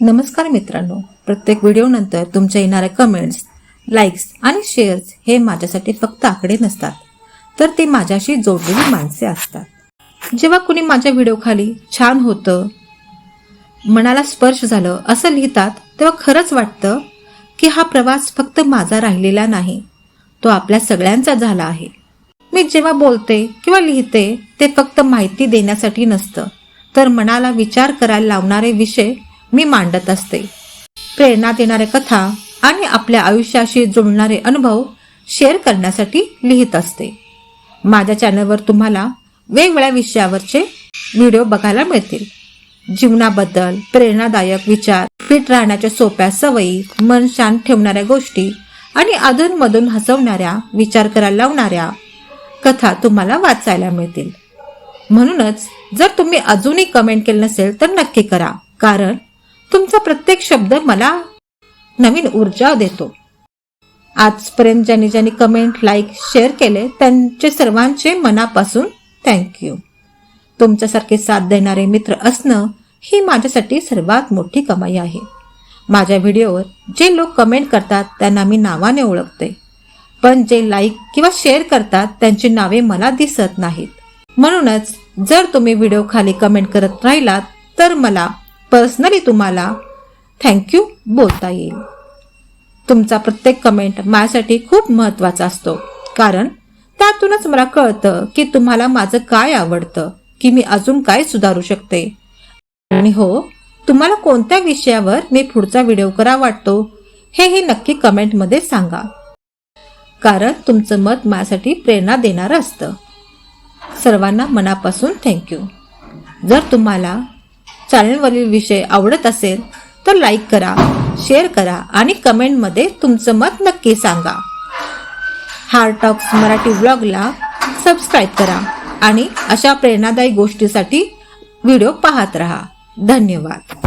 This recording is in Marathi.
नमस्कार मित्रांनो. प्रत्येक व्हिडिओनंतर तुमच्या येणाऱ्या कमेंट्स लाईक्स आणि शेअर्स हे माझ्यासाठी फक्त आकडे नसतात तर ते माझ्याशी जोडलेली माणसे असतात. जेव्हा कुणी माझ्या व्हिडिओखाली छान होतं मनाला स्पर्श झालं असं लिहितात तेव्हा खरंच वाटतं की हा प्रवास फक्त माझा राहिलेला नाही तो आपल्या सगळ्यांचा झाला आहे. मी जेव्हा बोलते किंवा लिहिते ते फक्त माहिती देण्यासाठी नसतं तर मनाला विचार करायला लावणारे विषय मी मांडत असते. प्रेरणा देणाऱ्या कथा आणि आपल्या आयुष्याशी जुळणारे अनुभव शेअर करण्यासाठी लिहित असते. माझ्या चॅनलवर तुम्हाला वेगवेगळ्या विषयावरचे व्हिडिओ बघायला मिळतील. जीवनाबद्दल प्रेरणादायक विचार फिट राहण्याच्या सोप्या सवयी मन शांत ठेवणाऱ्या गोष्टी आणि अधूनमधून हसवणाऱ्या विचार करायला लावणाऱ्या कथा तुम्हाला वाचायला मिळतील. म्हणूनच जर तुम्ही अजूनही कमेंट केलं नसेल तर नक्की करा. कारण तुमचा प्रत्येक शब्द मला नवीन ऊर्जा देतो. आजपर्यंत ज्यांनी ज्यांनी कमेंट लाईक शेअर केले त्यांचे सर्वांचे मनापासून थँक्यू तुमच्यासारखे साथ देणारे मित्र असणं ही माझ्यासाठी सर्वात मोठी कमाई आहे. माझ्या व्हिडिओवर जे लोक कमेंट करतात त्यांना मी नावाने ओळखते. पण जे लाईक किंवा शेअर करतात त्यांची नावे मला दिसत नाहीत. म्हणूनच जर तुम्ही व्हिडिओ खाली कमेंट करत राहिलात तर मला पर्सनली तुम्हाला थँक्यू बोलता येईल. तुमचा प्रत्येक कमेंट माझ्यासाठी खूप महत्त्वाचा असतो. कारण त्यातूनच मला कळतं की तुम्हाला माझं काय आवडतं की मी अजून काय सुधारू शकते. आणि हो तुम्हाला कोणत्या विषयावर मी पुढचा व्हिडिओ करा वाटतो हेही नक्की कमेंटमध्ये सांगा. कारण तुमचं मत माझ्यासाठी प्रेरणा देणारं असतं. सर्वांना मनापासून थँक्यू जर तुम्हाला चॅनलवरील विषय आवडत असेल तर लाईक करा शेअर करा आणि कमेंटमध्ये तुमचं मत नक्की सांगा. हार्टॉक्स मराठी ब्लॉगला सबस्क्राईब करा आणि अशा प्रेरणादायी गोष्टीसाठी व्हिडिओ पाहत रहा. धन्यवाद.